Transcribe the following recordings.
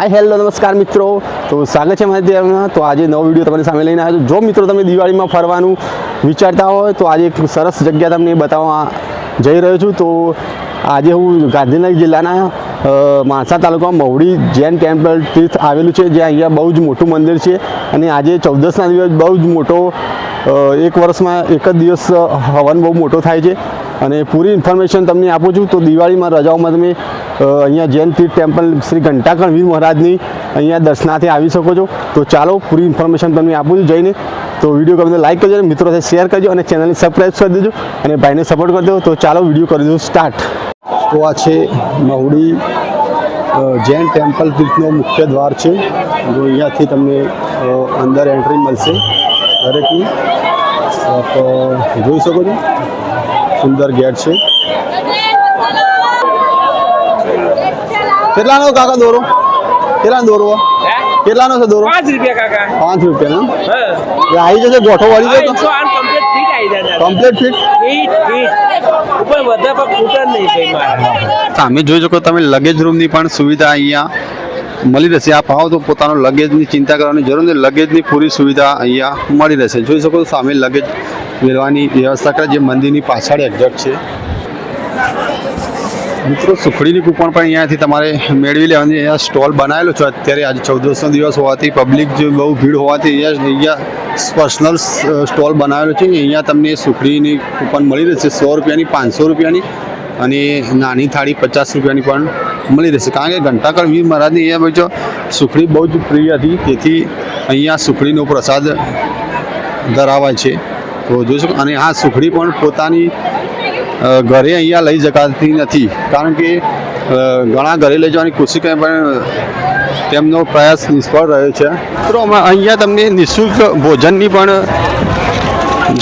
Hi hello નમસ્કાર મિત્રો. તો સ્વાગત છે મારી ચેનલમાં તો આજે નવો વીડિયો તમારી સામે લઈને આવ્યો જો મિત્રો તમે દિવાળીમાં ફરવાનું વિચારતા હોય, તો આજે એક સરસ જગ્યા તમને બતાવવા જઈ રહ્યો છું. તો આજે હું ગાંધીનગર જિલ્લાના માણસા તાલુકામાં મહુડી જૈન ટેમ્પલ તીર્થ આવેલું છે, જ્યાં અહીંયા બહુ જ મોટું મંદિર છે. અને આજે ચૌદસના દિવસ બહુ જ મોટો એક વર્ષમાં એક જ દિવસ હવન બહુ મોટો થાય છે. અને પૂરી ઇન્ફોર્મેશન તમને આપું છું. તો દિવાળીમાં રજાઓમાં તમે અહીંયા જૈન તીર્થ ટેમ્પલ શ્રી ઘંટાકણ વીર મહારાજની અહીંયા દર્શનાર્થે આવી શકો છો. તો ચાલો પૂરી ઇન્ફોર્મેશન તમને આપું છું જઈને. તો વીડિયો ગમે લાઈક કરજો અને મિત્રો સાથે શેર કરજો અને ચેનલને સબસ્ક્રાઈબ કરી દેજો અને ભાઈને સપોર્ટ કરી દો તો ચાલો વીડિયો કરી દો સ્ટાર્ટ તો આ છે મહુડી જૈન ટેમ્પલ તીર્થનો મુખ્ય દ્વાર છે. જો અહીંયાથી તમને અંદર એન્ટ્રી મળશે દરેકની. જોઈ શકો છો. સુંદર ગેટ છે. કેટલાનો કાકા દોરો? કેટલાનો દોરો? કેટલાનો છે દોરો? પાંચ રૂપિયા કાકા. પાંચ રૂપિયા ને આવી જશે ગોઠો વાળી જાય કમ્પ્લીટ ફીટ આવી જાય કમ્પ્લીટ ફિટ ફીટ ફીટ ઉપર બધા પર ફૂટર નહીં કઈ મારે. સામે જોઈ શકો તમે લગેજ રૂમની પણ સુવિધા અહીંયા મળી રહેશે. આપ આવો તો પોતાનો લગેજની ચિંતા કરવાની જરૂર નથી લગેજની પૂરી સુવિધા અહીંયા મળી રહેશે. જોઈ શકો સામે લગેજ મેળવાની વ્યવસ્થા કરે, જે મંદિરની પાછળ એક્ઝેક્ટ છે. મિત્રો, સુખડીની કૂપન પણ અહીંયાથી તમારે મેળવી લેવાની. અહીંયા સ્ટોલ બનાવેલો છે અત્યારે, આજે ચૌદસનો દિવસ હોવાથી પબ્લિક જે બહુ ભીડ હોવાથી અહીંયા અહીંયા પર્સનલ સ્ટોલ બનાવેલો છે. અહીંયા તમને સુખડીની કૂપન મળી રહેશે, સો રૂપિયાની, પાંચસો રૂપિયાની અને નાની થાળી પચાસ રૂપિયાની પણ મળી રહેશે. કારણ કે ઘંટાકળ વીર મહારાજની અહીંયા બચો સુખડી બહુ જ પ્રિય હતી. તેથી અહીંયા સુખડીનો પ્રસાદ ધરાવાય છે. તો છું અને આ સુખડી પણ પોતાની ઘરે અહીંયા લઈ શકાતી નથી. કારણ કે ઘણા ઘરે લઈ જવાની કોશિશ પણ તેમનો પ્રયાસ નિષ્ફળ રહ્યો છે. મિત્રો અહીંયા તમને નિઃશુલ્ક ભોજનની પણ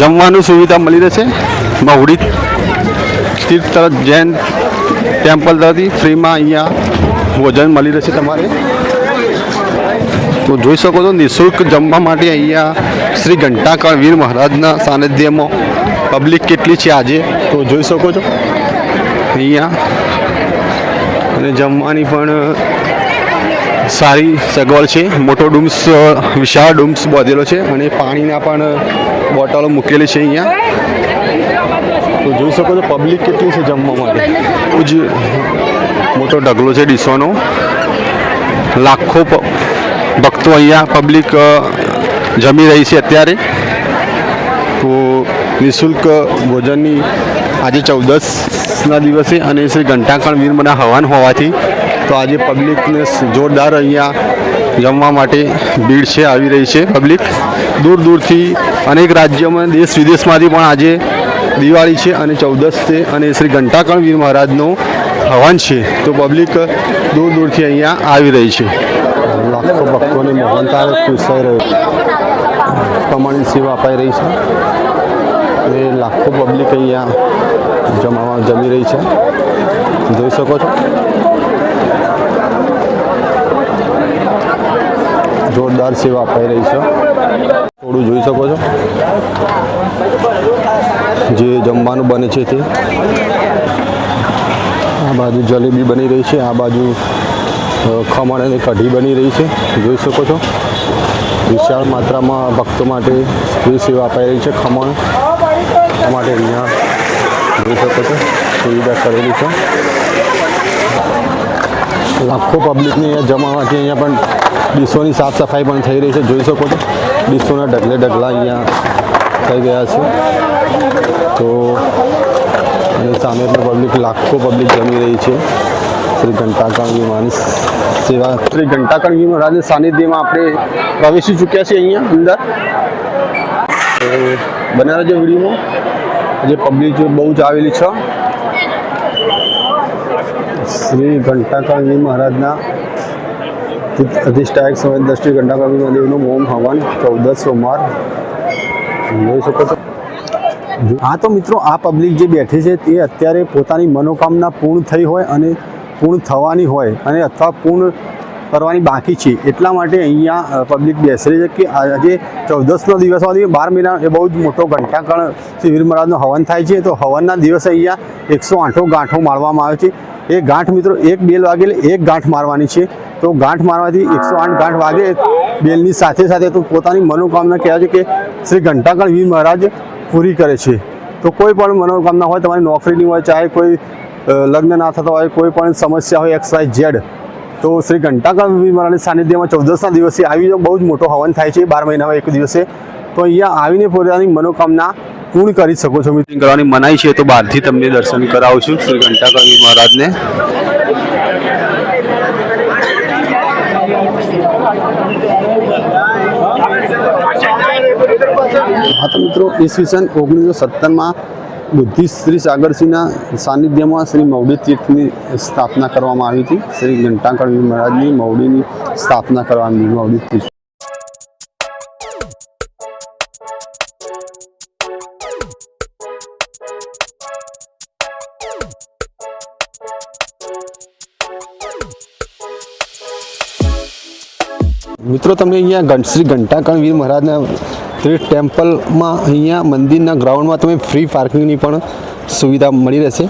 જમવાનું સુવિધા મળી રહેશે. મહુડી તીર્થ તરફ જૈન ટેમ્પલ તરફથી ફ્રીમાં અહીંયા ભોજન મળી રહેશે તમારે. તો જોઈ શકો છો નિઃશુલ્ક જમવા માટે અહીંયા શ્રી ઘંટાકર વીર મહારાજના સાનિધ્યમાં પબ્લિક કેટલી છે આજે? તો જોઈ શકો છો. અહીંયા અને જમવાની પણ સારી સગવડ છે. મોટો ડુમ્સ વિશાળ ડુમ્સ બાંધેલો છે અને પાણીના પણ બોટલો મૂકેલી છે અહીંયા. તો જોઈ શકો છો પબ્લિક કેટલી છે જમવા માટે. બહુ મોટો ઢગલો છે ડીશોનો. લાખો ભક્તો અહીંયા પબ્લિક જમી રહી છે અત્યારે. તો નિઃશુલ્ક ભોજનની આજે ચૌદસના દિવસે અને શ્રી ઘંટાકણ વીરમના હવાન હોવાથી તો આજે પબ્લિકને જોરદાર અહીંયા જમવા માટે ભીડ છે, આવી રહી છે પબ્લિક દૂર દૂરથી અનેક રાજ્યોમાં, દેશ વિદેશમાંથી પણ આજે દિવાળી છે અને ચૌદસ છે અને શ્રી ઘંટાકણ વીર મહારાજનો હવન છે. તો પબ્લિક દૂર દૂરથી અહીંયા આવી રહી છે. લાખો ભક્તોને મોહનતાળ પીરસાઈ રહ્યો પ્રમાણિત સેવા અપાઈ રહી છે. એ લાખો પબ્લિક અહીંયા જમાવા જમી રહી છે. જોઈ શકો છો. જોરદાર સેવા અપાઈ રહી છે. થોડું જોઈ શકો છો. જે જમવાનું બને છે તે. આ બાજુ જલેબી બની રહી છે. આ બાજુ ખમણ અને કઢી બની રહી છે, જોઈ શકો છો. વિશાળ માત્રામાં ભક્તો માટે ફ્રી સેવા અપાઈ રહી છે ખમણ માટે અહીંયા. જોઈ શકો છો, સુવિધા કરેલી છે. લાખો પબ્લિકને અહીંયા જમાવાથી અહીંયા પણ ડીશોની સાફ સફાઈ પણ થઈ રહી છે, જોઈ શકો છો. ડીશોના ઢગલે ઢગલા અહીંયા થઈ ગયા છે. તો સામે પણ પબ્લિક, લાખો પબ્લિક જમી રહી છે. શ્રી ઘંટાકણ વિમાની સેવા શ્રી ઘંટાકણ વિમાન સાનિધ્યમાં આપણે પ્રવેશી ચૂક્યા છીએ અહીંયા અંદર. તો છે વિડીયોમાં જે પબ્લિક બહુ જ આવેલી છે. શ્રી ઘંટાકરણી મહારાજના અધિષ્ઠાયક સમય દ્રષ્ટિ ઘંટાકરણી મહાદેવનું મોમ હવન ચૌદસ સોમવાર. જોઈ શકો છો. હા તો મિત્રો, આ પબ્લિક જે બેઠી છે તે અત્યારે પોતાની મનોકામના પૂર્ણ થઈ હોય અને પૂર્ણ થવાની હોય અને અથવા પૂર્ણ કરવાની બાકી છે. એટલા માટે અહીંયા પબ્લિક બેસેલી છે કે આજે ચૌદસનો દિવસ હોવાથી બાર મહિના એ બહુ જ મોટો ઘંટાકણ શ્રી વીર મહારાજનો હવન થાય છે. તો હવનના દિવસે અહીંયા એકસો આઠો ગાંઠો મારવામાં આવે છે. એ ગાંઠ મિત્રો એક બેલ વાગે એટલે એક ગાંઠ મારવાની છે. તો ગાંઠ મારવાથી એકસો આઠ ગાંઠ વાગે બેલની સાથે સાથે તો પોતાની મનોકામના કહેવાય છે કે શ્રી ઘંટાકળ વીર મહારાજ પૂરી કરે છે. તો કોઈ પણ મનોકામના હોય, તમારી નોકરીની હોય, ચાહે કોઈ લગ્ન ના થતા હોય કોઈ પણ સમસ્યા હોય એક્સ વાય ઝેડ તો શ્રી ઘંટાકર વીર મહારાજના સાનિધ્યમાં ચૌદસના દિવસે આવી બહુ જ મોટો હવન થાય છે બાર મહિનામાં એક દિવસે. તો અહીંયા આવીને પોતાની મનોકામના પૂર્ણ કરી શકો છો મિટિંગ કરવાની મનાઈ છે તો બહારથી તમને દર્શન કરાવું છું શ્રી ઘંટાકર મહારાજને. હા તો મિત્રો ઈસવીસન ઓગણીસો સત્તરમાં બુદ્ધિસ્ટ શ્રી સાગરસિંહના સાનિધ્યમાં શ્રી મૌડી તીર્થની સ્થાપના કરવામાં આવી હતી. શ્રી ઘંટાકળ મહારાજની મૌડીની સ્થાપના કરવામાં આવી તીર્થ. મિત્રો, તમને અહીંયા શ્રી ઘંટાકણ વીર મહારાજના ત્રિ ટેમ્પલમાં અહીંયા મંદિરના ગ્રાઉન્ડમાં તમે ફ્રી પાર્કિંગની પણ સુવિધા મળી રહેશે.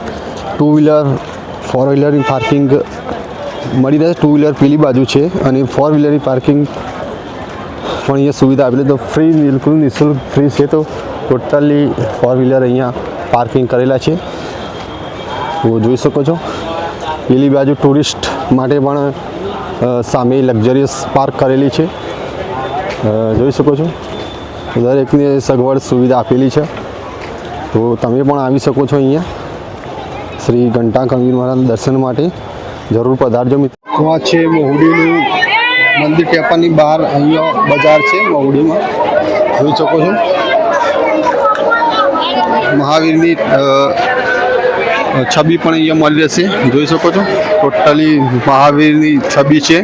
ટુ વ્હીલર ફોર વ્હીલરની પાર્કિંગ મળી રહેશે. ટુ વ્હીલર પેલી બાજુ છે અને ફોર વ્હીલરની પાર્કિંગ પણ અહીંયા સુવિધા આપેલી તો ફ્રી બિલકુલ નિઃશુલ્ક ફ્રી છે. તો ટોટલી ફોર વ્હીલર અહીંયા પાર્કિંગ કરેલા છે. તો જોઈ શકો છો. પેલી બાજુ ટુરિસ્ટ માટે પણ સામે લક્ઝરિયસ પાર્ક કરેલી છે. જોઈ શકો છો. દરેકને સગવડ સુવિધા આપેલી છે. તો તમે પણ આવી શકો છો અહીંયા. શ્રી ઘંટા કવિર મહારાજના દર્શન માટે જરૂર પધારજો મિત્રો. છે મહુડીનું મંદિર ટેપાની બહાર અહીંયા બજાર છે મહુડીમાં. જોઈ શકો છો. મહાવીરની છબી પણ અહીંયા મળી રહેશે. જોઈ શકો છો. ટોટલી મહાવીરની છબી છે.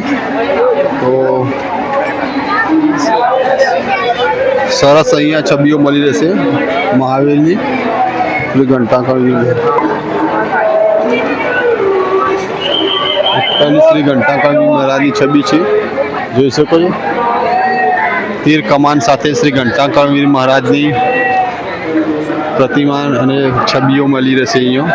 સરસ અહીંયા છબીઓ મળી રહેશે મહાવીરની. ઘંટાકળની ટોટલી શ્રી ઘંટાકળની મહારાજની છબી છે. જોઈ શકો છો. તીર કમાન સાથે શ્રી ઘંટાકળવીર મહારાજની પ્રતિમા અને છબીઓ મળી રહેશે અહીંયા.